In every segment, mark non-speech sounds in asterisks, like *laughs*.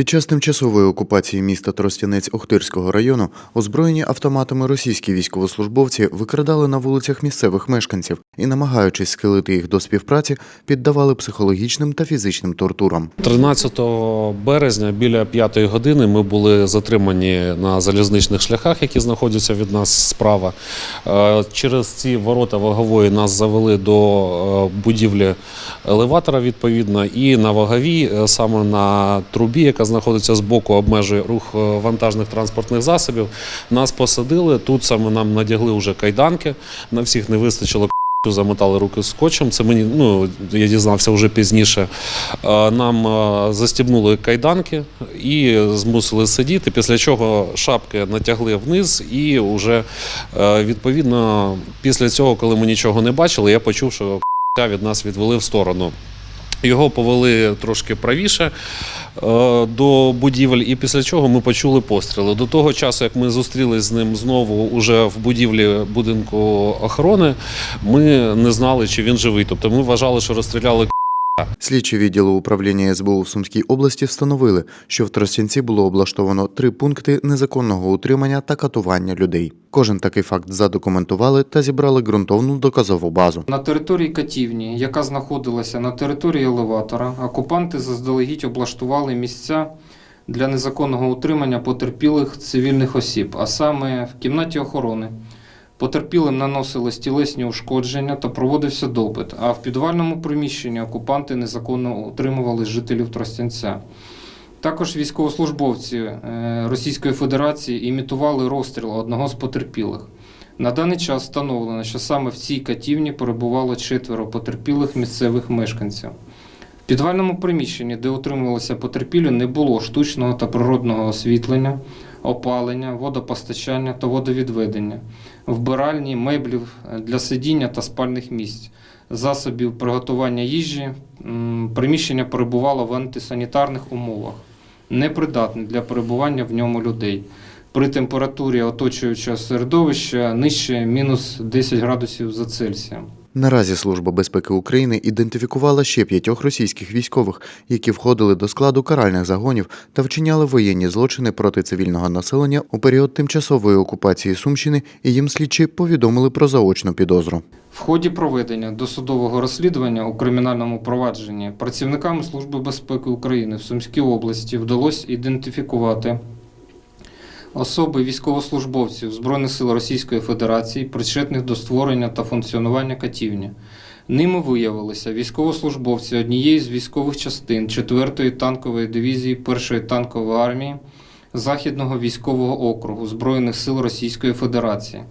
Під час тимчасової окупації міста Тростянець Охтирського району озброєні автоматами російські військовослужбовці викрадали на вулицях місцевих мешканців і, намагаючись схилити їх до співпраці, піддавали психологічним та фізичним тортурам. 13 березня біля 5 години ми були затримані на залізничних шляхах, які знаходяться від нас справа. Е, Через ці ворота вагової нас завели до е, будівлі елеватора відповідно, і на ваговій, е, саме на трубі, яка знаходиться збоку, обмежує рух е, вантажних транспортних засобів. Нас посадили. Тут саме нам надягли вже кайданки. На всіх не вистачило. *laughs* Замотали руки скотчем. Це мені ну я дізнався вже пізніше. Е, Нам е, застібнули кайданки і змусили сидіти. Після чого шапки натягли вниз, і вже відповідно після цього, коли ми нічого не бачили, я почув, що *laughs* від нас відвели в сторону. Його повели трошки правіше е, до будівель, і після чого ми почули постріли. До того часу, як ми зустрілись з ним знову уже в будівлі будинку охорони, ми не знали, чи він живий. Тобто ми вважали, що розстріляли Слідчі відділу управління СБУ в Сумській області встановили, що в Тростянці було облаштовано три пункти незаконного утримання та катування людей. Кожен такий факт задокументували та зібрали ґрунтовну доказову базу. На території катівні, яка знаходилася на території елеватора, окупанти заздалегідь облаштували місця для незаконного утримання потерпілих цивільних осіб, а саме в кімнаті охорони. Потерпілим наносили стілесні ушкодження та проводився допит, а в підвальному приміщенні окупанти незаконно утримували жителів Тростянця. Також військовослужбовці е, Російської Федерації імітували розстріл одного з потерпілих. На даний час встановлено, що саме в цій катівні перебувало четверо потерпілих місцевих мешканців. В підвальному приміщенні, де утримувалися потерпілі, не було штучного та природного освітлення, опалення, водопостачання та водовідведення, вбиральні, меблів для сидіння та спальних місць, засобів приготування їжі. Приміщення перебувало в антисанітарних умовах, непридатне для перебування в ньому людей. При температурі оточуючого середовища нижче мінус 10 градусів за Цельсієм. Наразі Служба безпеки України ідентифікувала ще п'ятьох російських військових, які входили до складу каральних загонів та вчиняли воєнні злочини проти цивільного населення у період тимчасової окупації Сумщини, і їм слідчі повідомили про заочну підозру. В ході проведення досудового розслідування у кримінальному провадженні працівниками Служби безпеки України в Сумській області вдалося ідентифікувати особи військовослужбовців Збройних сил Російської Федерації, причетних до створення та функціонування катівні. Ними виявилися військовослужбовці однієї з військових частин 4-ї танкової дивізії 1-ї танкової армії Західного військового округу Збройних сил Російської Федерації,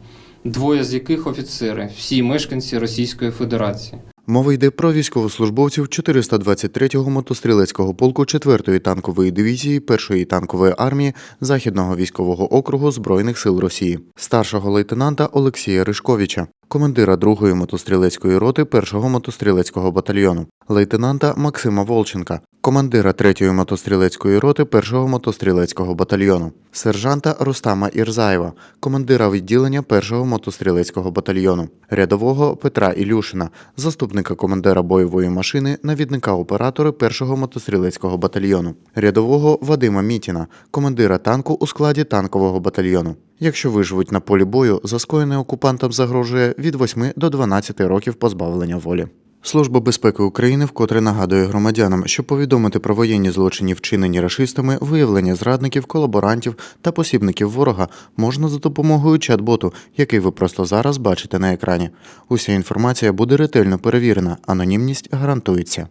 двоє з яких офіцери, всі мешканці Російської Федерації. Мова йде про військовослужбовців 423-го мотострілецького полку 4-ї танкової дивізії 1-ї танкової армії Західного військового округу Збройних сил Росії, старшого лейтенанта Олексія Ришковича, командира 2-ї мотострілецької роти 1-го мотострілецького батальйону, лейтенанта Максима Волченка, командира 3-ї мотострілецької роти 1-го мотострілецького батальйону, сержанта Рустама Ірзаєва, командира відділення 1-го мотострілецького батальйону, рядового Петра Ілюшина, заступника командира бойової машини, навідника оператора 1-го мотострілецького батальйону, рядового Вадима Мітіна, командира танку у складі танкового батальйону. Якщо виживуть на полі бою, за скоєне окупантам загрожує від 8 до 12 років позбавлення волі. Служба безпеки України вкотре нагадує громадянам, що повідомити про воєнні злочини, вчинені рашистами, виявлення зрадників, колаборантів та посібників ворога можна за допомогою чат-боту, який ви просто зараз бачите на екрані. Уся інформація буде ретельно перевірена, анонімність гарантується.